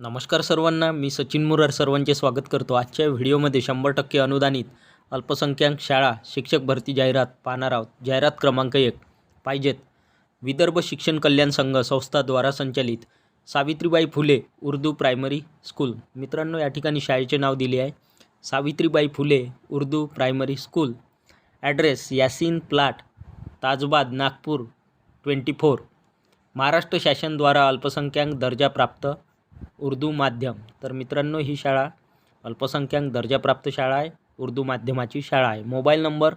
नमस्कार सर्वांना मी सचिन मुरार सर्वांचे स्वागत करतो आजच्या व्हिडिओमध्ये शंभर टक्के अनुदानित अल्पसंख्याक शाळा शिक्षक भरती जाहिरात पाहणार आहोत. जाहिरात क्रमांक एक पाहिजेत. विदर्भ शिक्षण कल्याण संघ संस्थाद्वारा संचालित सावित्रीबाई फुले उर्दू प्रायमरी स्कूल. मित्रांनो या ठिकाणी शाळेचे नाव दिले आहे. Savitribai Phule Urdu primary school. Address Yasin plot Tajbad Nagpur twenty four. Maharashtra शासनद्वारा अल्पसंख्याक दर्जा प्राप्त उर्दू माध्यम. तर मित्रांनो ही शाळा अल्पसंख्याक दर्जाप्राप्त शाळा आहे. उर्दू माध्यमाची शाळा आहे. मोबाईल नंबर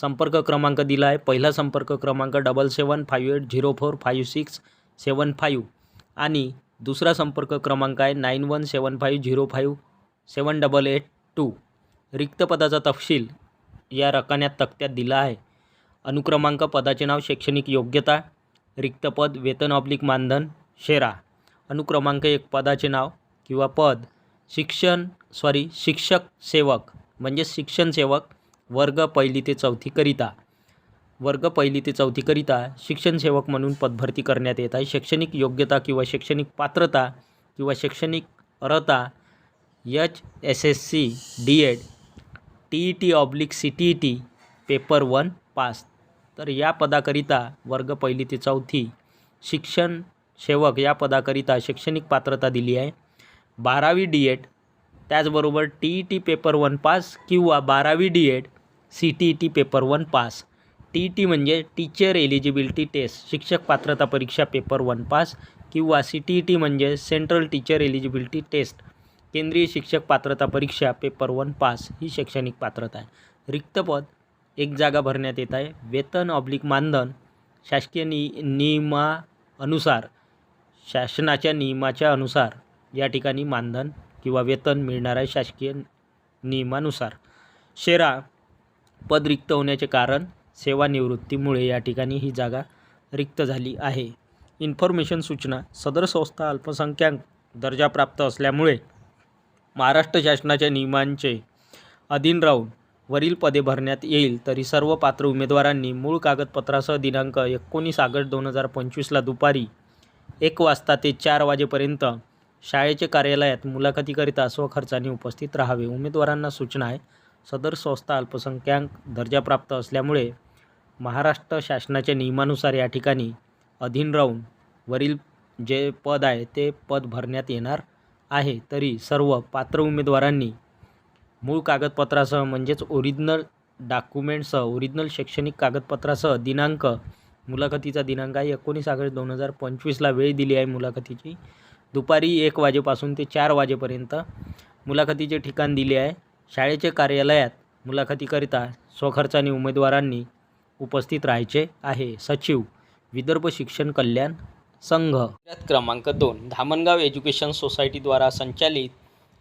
संपर्क क्रमांक दिला आहे पहिला संपर्क क्रमांक double seven five eight zero four five six seven five आणि दुसरा संपर्क क्रमांक आहे nine one seven five zero five seven double eight two रिक्त पदाचा तपशील या रकान्यात तक्त्यात दिला आहे. अनुक्रमांक पदाचे नाव शैक्षणिक योग्यता रिक्त पद वेतन ऑब्लिक मानधन शेरा. अनुक्रमांक एक पदाचे नाव किंवा पद शिक्षण सॉरी शिक्षक सेवक म्हणजे शिक्षण सेवक वर्ग पहिली ते चौथीकरिता वर्ग पहिली ते चौथीकरिता शिक्षण सेवक म्हणून पदभरती करण्यात येत आहे. शैक्षणिक योग्यता किंवा शैक्षणिक पात्रता किंवा शैक्षणिक अर्हता H S S C D ed T E T oblique C T E T paper one pass तर या पदाकरिता वर्ग पहिली ते चौथी शिक्षण सेवक या पदाकरिता शैक्षणिक पात्रता दिली आहे. बारावी डी एड त्याचबरोबर T E T paper one pass किंवा बारावी D ed C T E T paper one pass T E T म्हणजे टीचर एलिजिबिलिटी टेस्ट शिक्षक पात्रता परीक्षा पेपर वन पास किंवा सी टी ई टी म्हणजे सेंट्रल टीचर एलिजिबिलिटी टेस्ट केंद्रीय शिक्षक पात्रता परीक्षा पेपर वन पास ही शैक्षणिक पात्रता आहे. रिक्त पद एक जागा भरण्यात येत आहे. वेतन ऑब्लिक मानधन शासकीय नि नियमानुसार शासनाच्या नियमाच्या अनुसार या ठिकाणी मानधन किंवा वेतन मिळणार आहे शासकीय नियमानुसार शेरा पद रिक्त होण्याचे कारण सेवानिवृत्तीमुळे या ठिकाणी ही जागा रिक्त झाली आहे. इन्फॉर्मेशन सूचना सदर संस्था अल्पसंख्याक दर्जा प्राप्त असल्यामुळे महाराष्ट्र शासनाच्या नियमांचे अधीन राहून वरील पदे भरण्यात येईल तरी सर्व पात्र उमेदवारांनी मूळ कागदपत्रासह दिनांक एकोणीस ऑगस्ट दोन हजार पंचवीसला दुपारी एक वाजता ते चार वाजेपर्यंत शाळेचे कार्यालयात मुलाखतीकरिता स्वखर्चाने उपस्थित राहावे. उमेदवारांना सूचना आहे. सदर संस्था अल्पसंख्याक दर्जाप्राप्त असल्यामुळे महाराष्ट्र शासनाच्या नियमानुसार या ठिकाणी अधीन राहून वरील जे पद आहे ते पद भरण्यात येणार आहे. तरी सर्व पात्र उमेदवारांनी मूळ कागदपत्रासह म्हणजेच ओरिजिनल डॉक्युमेंटसह ओरिजिनल शैक्षणिक कागदपत्रासह दिनांक मुलाखतीचा दिनांक आहे एकोणीस ऑगस्ट दोन हजार पंचवीसला वेळ दिली आहे मुलाखतीची. दुपारी एक वाजेपासून ते चार वाजेपर्यंत मुलाखतीचे ठिकाण दिले आहे. शाळेचे कार्यालयात मुलाखतीकरिता स्वखर्चाने उमेदवारांनी उपस्थित राहायचे आहे. सचिव विदर्भ शिक्षण कल्याण संघ. क्रमांक दोन धामणगाव एज्युकेशन सोसायटीद्वारा संचालित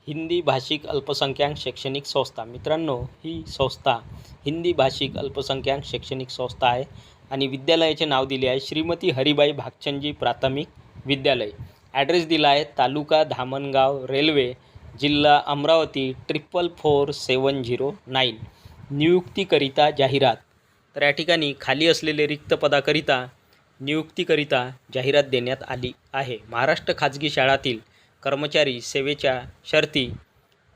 हिंदी भाषिक अल्पसंख्याक शैक्षणिक संस्था. मित्रांनो ही संस्था हिंदी भाषिक अल्पसंख्याक शैक्षणिक संस्था आहे. आणि विद्यालयाचे नाव दिले आहे श्रीमती हरिबाई भागचंदजी प्राथमिक विद्यालय. ॲड्रेस दिला आहे तालुका धामणगाव रेल्वे जिल्हा Amravati triple four seven zero nine नियुक्तीकरिता जाहिरात. तर या ठिकाणी खाली असलेले रिक्त पदाकरिता नियुक्तीकरिता जाहिरात देण्यात आली आहे. महाराष्ट्र खाजगी शाळातील कर्मचारी सेवेच्या शर्ती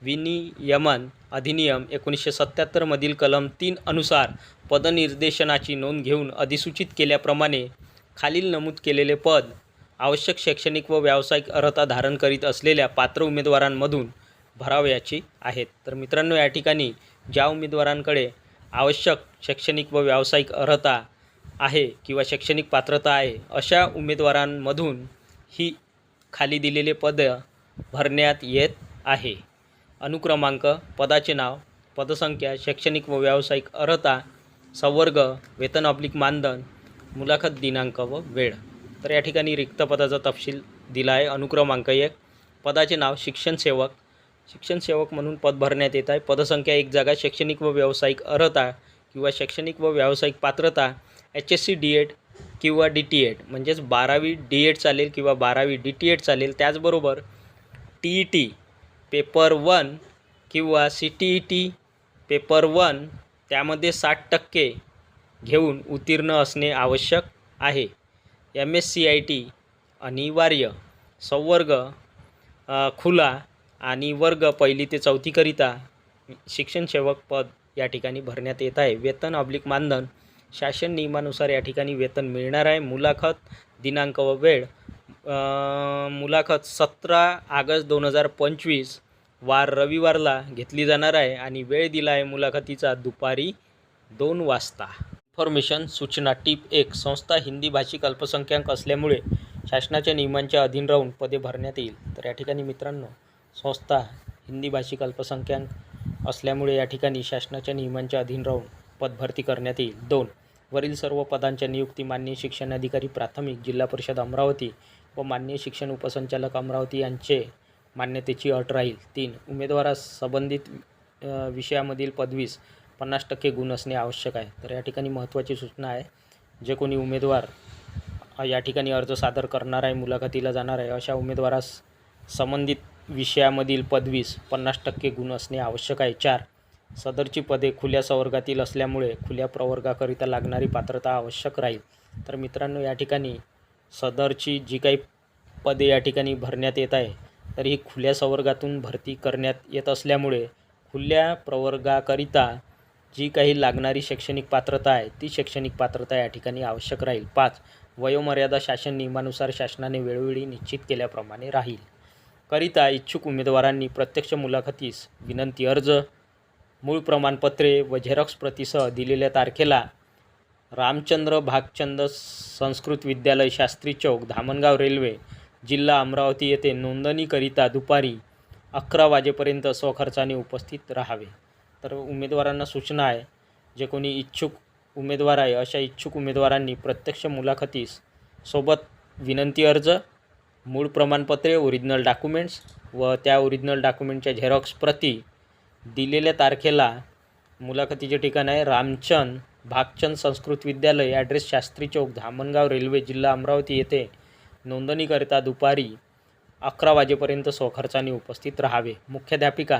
विनियमन अधिनियम एकोणीसशे सत्त्याहत्तरमधील कलम तीन अनुसार पदनिर्देशनाची नोंद घेऊन अधिसूचित केल्याप्रमाणे खालील नमूद केलेले पद आवश्यक शैक्षणिक व व्यावसायिक अर्हता धारण करीत असलेल्या पात्र उमेदवारांमधून भरावयाची आहेत. तर मित्रांनो या ठिकाणी ज्या उमेदवारांकडे आवश्यक शैक्षणिक व व्यावसायिक अर्हता आहे किंवा शैक्षणिक पात्रता आहे अशा उमेदवारांमधून ही खाली दिलेले पद भरण्यात येत आहे. अनुक्रमांक पदाचे नाव पदसंख्या शैक्षणिक व व्यावसायिक अर्हता संवर्ग वेतन ऑब्लिक मानधन मुलाखत दिनांक व वेळ. तर या ठिकाणी रिक्त पदाचा तपशील दिला आहे अनुक्रमांक एक. पदाचे नाव शिक्षण सेवक. शिक्षण सेवक म्हणून पद भरण्यात येत आहे. पदसंख्या एक जागा शैक्षणिक व व्यावसायिक अर्हता किंवा शैक्षणिक व व्यावसायिक पात्रता H S C D Ed किंवा डी टी एड. म्हणजेच बारावी डी एड चालेल किंवा बारावी डी टी एड चालेल. त्याचबरोबर T E T paper one किंवा C T E T paper one त्यामध्ये साठ टक्के घेऊन उत्तीर्ण असणे आवश्यक आहे. M S C I T अनिवार्य. संवर्ग खुला आणि वर्ग पहिली ते चौथीकरिता शिक्षण सेवक पद या ठिकाणी भरण्यात येत आहे. वेतन ऑब्लिक मानधन शासन नियमानुसार या ठिकाणी वेतन मिळणार आहे. मुलाखत दिनांक व वेळ मुलाखत सतरा ऑगस्ट दोन हजार पंचवीस वार रविवारला घेतली जाणार आहे आणि वेळ दिला आहे मुलाखतीचा दुपारी दोन वाजता. इन्फॉर्मेशन सूचना टीप एक. संस्था हिंदी भाषिक अल्पसंख्याक असल्यामुळे शासनाच्या नियमांच्या अधीन राहून पदे भरण्यात येईल. तर या ठिकाणी मित्रांनो संस्था हिंदी भाषिक अल्पसंख्याक असल्यामुळे या ठिकाणी शासनाच्या नियमांच्या अधीन राहून पदभरती करण्यात येईल. दोन. वरील सर्व पदांच्या नियुक्ती माननीय शिक्षणाधिकारी प्राथमिक जिल्हा परिषद अमरावती व माननीय शिक्षण उपसंचालक अमरावती यांचे मान्यतेची अट राहील. तीन उमेदवारास संबंधित विषयामधील पदवीस पन्नास टक्के गुण असणे आवश्यक आहे. तर या ठिकाणी महत्त्वाची सूचना आहे जे कोणी उमेदवार या ठिकाणी अर्ज सादर करणार आहे मुलाखतीला जाणार आहे अशा उमेदवारास संबंधित विषयामधील पदवीस पन्नास टक्के गुण असणे आवश्यक आहे. चार सदरची पदे खुल्या संवर्गातील असल्यामुळे खुल्या प्रवर्गाकरिता लागणारी पात्रता आवश्यक राहील. तर मित्रांनो या ठिकाणी सदरची जी काही पदे या ठिकाणी भरण्यात येत आहे तर ही खुल्या संवर्गातून भरती करण्यात येत असल्यामुळे खुल्या प्रवर्गाकरिता जी काही लागणारी शैक्षणिक पात्रता आहे ती शैक्षणिक पात्रता या ठिकाणी आवश्यक राहील. पाच वयोमर्यादा शासन नियमानुसार शासनाने वेळोवेळी निश्चित केल्याप्रमाणे राहील. करिता इच्छुक उमेदवारांनी प्रत्यक्ष मुलाखतीस विनंती अर्ज मूळ प्रमाणपत्रे व झेरॉक्स प्रतीसह दिलेल्या तारखेला रामचंद्र भागचंद संस्कृत विद्यालय शास्त्री चौक धामणगाव रेल्वे जिल्हा अमरावती येथे नोंदणीकरिता दुपारी अकरा वाजेपर्यंत स्वखर्चाने उपस्थित राहावे. तर उमेदवारांना सूचना आहे जे कोणी इच्छुक उमेदवार आहे अशा इच्छुक उमेदवारांनी प्रत्यक्ष मुलाखतीस सोबत विनंती अर्ज मूळ प्रमाणपत्रे ओरिजिनल डॉक्युमेंट्स व त्या ओरिजिनल डॉक्युमेंटच्या झेरॉक्स प्रती दिलेल्या तारखेला मुलाखतीचे ठिकाण आहे रामचंद भागचंद संस्कृत विद्यालय ॲड्रेस शास्त्री चौक धामणगाव रेल्वे जिल्हा अमरावती येथे नोंदणीकरिता दुपारी अकरा वाजेपर्यंत स्वखर्चाने उपस्थित राहावे. मुख्याध्यापिका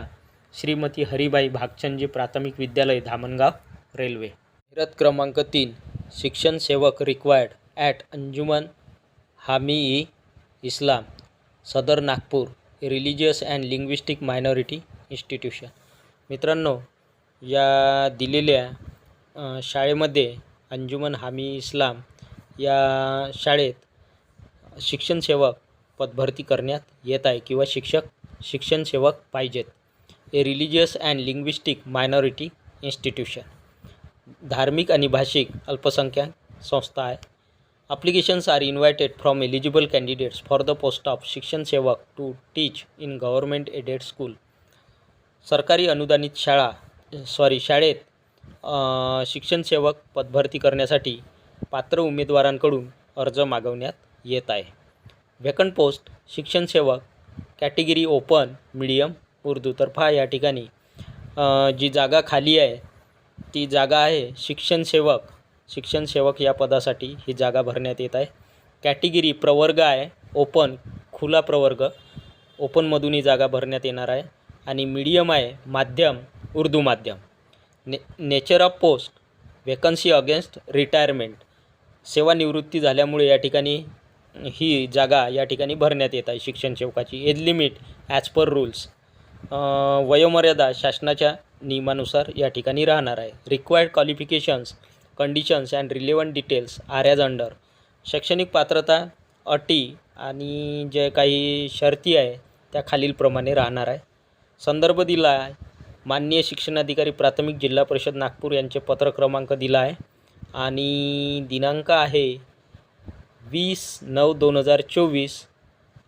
श्रीमती हरिबाई भागचंदजी प्राथमिक विद्यालय धामणगाव रेल्वे. जाहिरात क्रमांक तीन शिक्षण सेवक required at Anjuman Hami e Islam Sadar Nagpur religious and linguistic minority institution मित्रांनो या दिलेल्या शाळेमध्ये अंजुमन हामी इस्लाम या शाळेत शिक्षण सेवक पदभरती करण्यात येत आहे किंवा शिक्षक शिक्षण सेवक पाहिजेत. A religious and linguistic minority institution. धार्मिक आणि भाषिक अल्पसंख्याक संस्था आहे. Applications are invited from eligible candidates for the post of shikshan sevak to teach in government aided school. सरकारी अनुदानित शाळा सॉरी शाळेत शिक्षणसेवक शिक्षण सेवक पदभरती करण्यासाठी पात्र उमेदवारांकडून अर्ज मागवण्यात येत आहे. व्हेकंट पोस्ट शिक्षण सेवक कॅटेगरी ओपन मीडियम उर्दू. तर पहा या ठिकाणी जी जागा खाली आहे ती जागा आहे शिक्षण सेवक. शिक्षण सेवक या पदासाठी ही जागा भरण्यात येत आहे. कॅटेगरी प्रवर्ग आहे ओपन खुला प्रवर्ग. ओपनमधून ही जागा भरण्यात येणार आहे. आणि मीडियम आहे माध्यम उर्दू माध्यम. ने nature of post vacancy against retirement सेवानिवृत्ती झाल्यामुळे या ठिकाणी ही जागा या ठिकाणी भरण्यात येत आहे शिक्षण सेवकाची. Age limit as per rules वयोमर्यादा शासनाच्या नियमानुसार या ठिकाणी राहणार आहे. Required qualifications conditions and relevant details are as under शैक्षणिक पात्रता अटी आणि जे काही शर्ती आहे त्या खालीलप्रमाणे राहणार आहे. संदर्भ दिला आहे. माननीय शिक्षणाधिकारी प्राथमिक जिल्हा परिषद नागपूर यांचे पत्र क्रमांक दिला आहे. आणि दिनांक आहे वीस नऊ दोन हजार चोवीस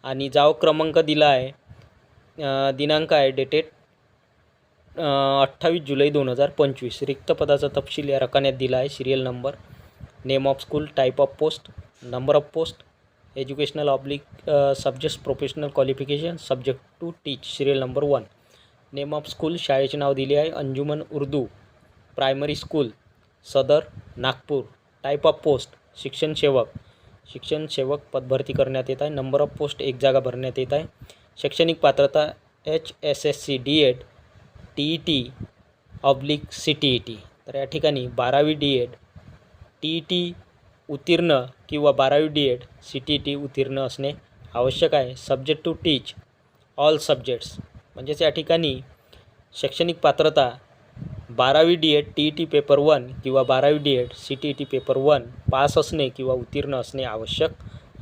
आणि जाव क्रमांक दिला आहे दिनांक आहे डेटेड अठ्ठावीस जुलै दोन हजार पंचवीस. रिक्त पदाचा तपशील या रकान्यात दिला आहे. Serial number name of school type of post number of post educational oblique subjects professional qualification subject to teach serial number one name of school शाळेचे नाव दिले आहे. अंजुमन उर्दू प्रायमरी स्कूल सदर नागपूर. टाईप ऑफ पोस्ट शिक्षण सेवक शिक्षण सेवक पदभरती करण्यात येत आहे. नंबर ऑफ पोस्ट एक जागा भरण्यात येत आहे. शैक्षणिक पात्रता H S S C D Ed T E T oblique C T E T तर या ठिकाणी बारावी D Ed T E T उत्तीर्ण किंवा बारावी D Ed C T E T उत्तीर्ण असणे आवश्यक आहे. Subject to teach all subjects म्हणजेच या ठिकाणी शैक्षणिक पात्रता बारावी D Ed T E T paper one किंवा बारावी D Ed C T E T paper one pass असणे किंवा उत्तीर्ण असणे आवश्यक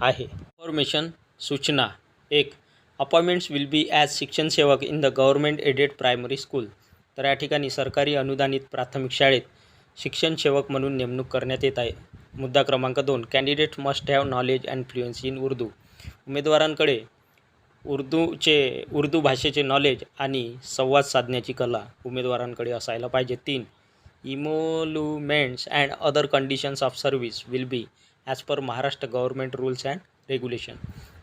आहे. इन्फॉर्मेशन सूचना. एक appointments will be as Shikshan Sevak in the government aided primary school तर या ठिकाणी सरकारी अनुदानित प्राथमिक शाळेत शिक्षण सेवक म्हणून नेमणूक करण्यात येत आहे. मुद्दा क्रमांक दोन candidate must have knowledge and fluency in Urdu उमेदवारांकडे उर्दूचे उर्दू भाषेचे नॉलेज आणि संवाद साधण्याची कला उमेदवारांकडे असायला पाहिजे. तीन emoluments and other conditions of service will be as per Maharashtra government rules and regulation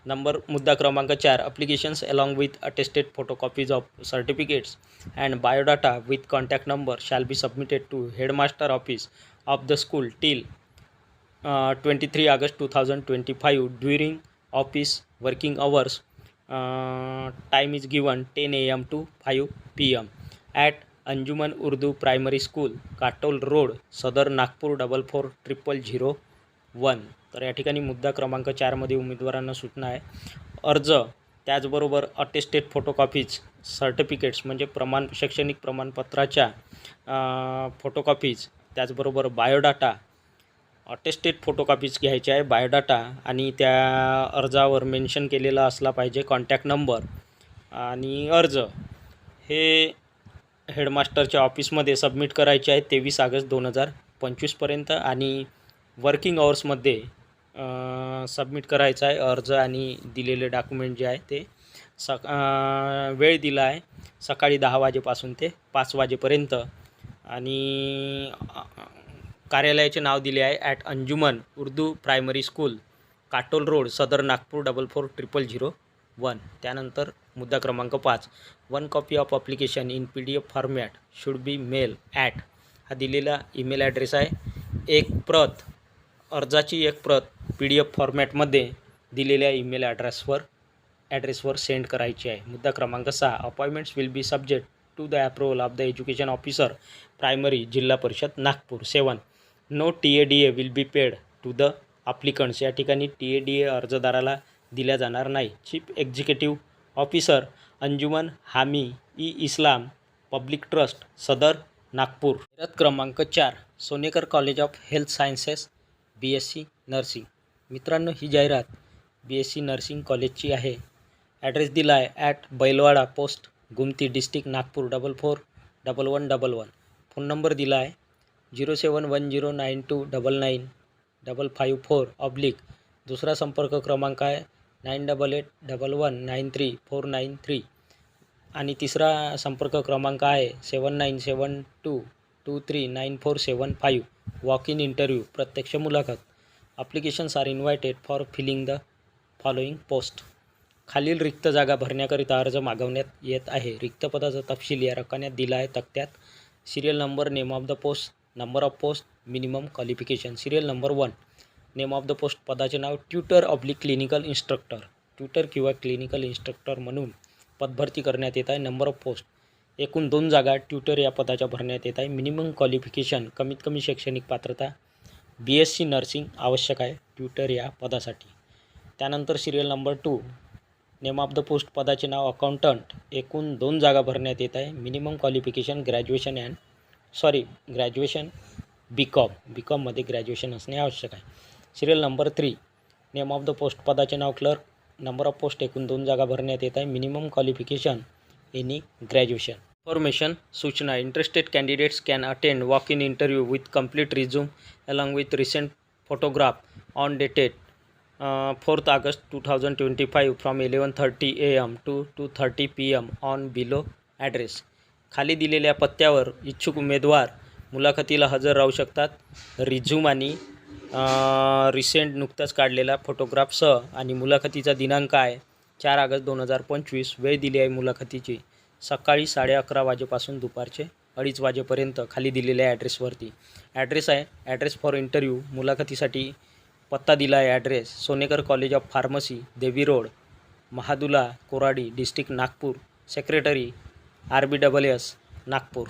number मुद्दा क्रमांक चार applications along with attested photocopies of certificates and biodata with contact number shall be submitted to headmaster office of the school till twenty three August two thousand twenty five during office working hours time is given ten A M to five P M at Anjuman Urdu primary school Katol road Sadar Nagpur double four triple zero one तर या ठिकाणी मुद्दा क्रमांक चारमध्ये उमेदवारांना सूचना आहे. अर्ज त्याचबरोबर अटेस्टेड फोटोकॉपीज सर्टिफिकेट्स म्हणजे प्रमाण शैक्षणिक प्रमाणपत्राच्या फोटोकॉपीज त्याचबरोबर बायोडाटा अटेस्टेड फोटोकॉपीज घ्यायचे आहे बायोडाटा आणि त्या अर्जावर मेन्शन केलेला असला पाहिजे कॉन्टॅक्ट नंबर आणि अर्ज. हे हेडमास्टरच्या ऑफिसमध्ये सबमिट करायचे आहे तेवीस ऑगस्ट दोन हजार पंचवीसपर्यंत आणि वर्किंग आवर्समध्ये सबमिट करायचं आहे अर्ज आणि दिलेले डॉक्युमेंट जे आहे ते सक वेळ दिला आहे सकाळी दहा वाजेपासून ते पाच वाजेपर्यंत आणि कार्यालयाचे नाव दिले आहे at Anjuman Urdu primary school Katol road Sadar Nagpur double four triple zero one. त्यानंतर मुद्दा क्रमांक पाच one copy of application in P D F format should be mail at. हा दिलेला ईमेल ॲड्रेस आहे. एक प्रत अर्जाची एक प्रत पी डी एफ फॉर्मॅटमध्ये दिलेल्या ईमेल ॲड्रेसवर ॲड्रेसवर सेंड करायची आहे. मुद्दा क्रमांक सहा appointments will be subject to the approval of the education officer primary Zilla Parishad Nagpur seven no T A D A will be paid to the applicants या ठिकाणी टी ए डी ए अर्जदाराला दिल्या जाणार नाही. चीफ एक्झिक्युटिव्ह ऑफिसर अंजुमन हामी ई इस्लाम public trust सदर नागपूर. रथ क्रमांक चार Sonekar college of health sciences B S C nursing मित्रांनो ही जाहिरात बी एस सी नर्सिंग कॉलेजची आहे. ॲड्रेस दिला आहे at Bailwada post Gumti district Nagpur double four double one double one phone number दिला आहे zero seven one zero nine two double nine double five four oblique दुसरा संपर्क क्रमांक आहे nine double eight double one nine three four nine three. आणि तिसरा संपर्क क्रमांक आहे seven nine seven two two three nine four seven five. Walk in interview प्रत्यक्ष मुलाखत. Applications are invited for filling the following post खालील रिक्त जागा भरण्याकरिता अर्ज मागवण्यात येत आहे. रिक्त पदाचा तपशील या रकान्यात दिला आहे. तक्त्यात serial number name of the post number of post minimum qualification serial number one name of the post पदाचे नाव tutor oblique clinical instructor tutor किंवा क्लिनिकल इन्स्ट्रक्टर म्हणून पदभरती करण्यात येत आहे. नंबर ऑफ पोस्ट एकूण दोन जागा ट्युटर या पदाच्या भरण्यात येत आहे. मिनिमम क्वालिफिकेशन कमीत कमी शैक्षणिक पात्रता. बी एस सी नर्सिंग आवश्यक आहे. ट्युटर या पदासाठी. त्यानंतर serial number two name of the post पदाचे नाव अकाउंटंट एकूण दोन जागा भरण्यात येत आहे. Minimum qualification graduation and sorry graduation B Com B कॉममध्ये graduation असणे आवश्यक आहे. Serial number three name of the post पदाचे नाव क्लर्क नंबर ऑफ पोस्ट एकूण दोन जागा भरण्यात येत आहे. Minimum qualification any graduation information सूचना. Interested candidates can attend walk in interview with complete resume along with recent photograph on dated fourth August two thousand twenty five from eleven thirty A M to two thirty P M on below address खाली दिलेल्या पत्त्यावर इच्छुक उमेदवार मुलाखतीला हजर राहू शकतात. Resume आणि रिसेंट नुकताच काढलेला फोटोग्राफसह आणि मुलाखतीचा दिनांक आहे चार ऑगस्ट दोन हजार पंचवीस. वेळ दिली आहे मुलाखतीची. सकाळी साडे अकरा वाजेपासून दुपारचे अडीच वाजेपर्यंत खाली दिलेल्या ॲड्रेसवरती ॲड्रेस आहे. ॲड्रेस फॉर इंटरव्ह्यू मुलाखतीसाठी पत्ता दिला आहे address Sonekar college of pharmacy Devi road Mahadula Koradi district Nagpur. Secretary R B double S Nagpur.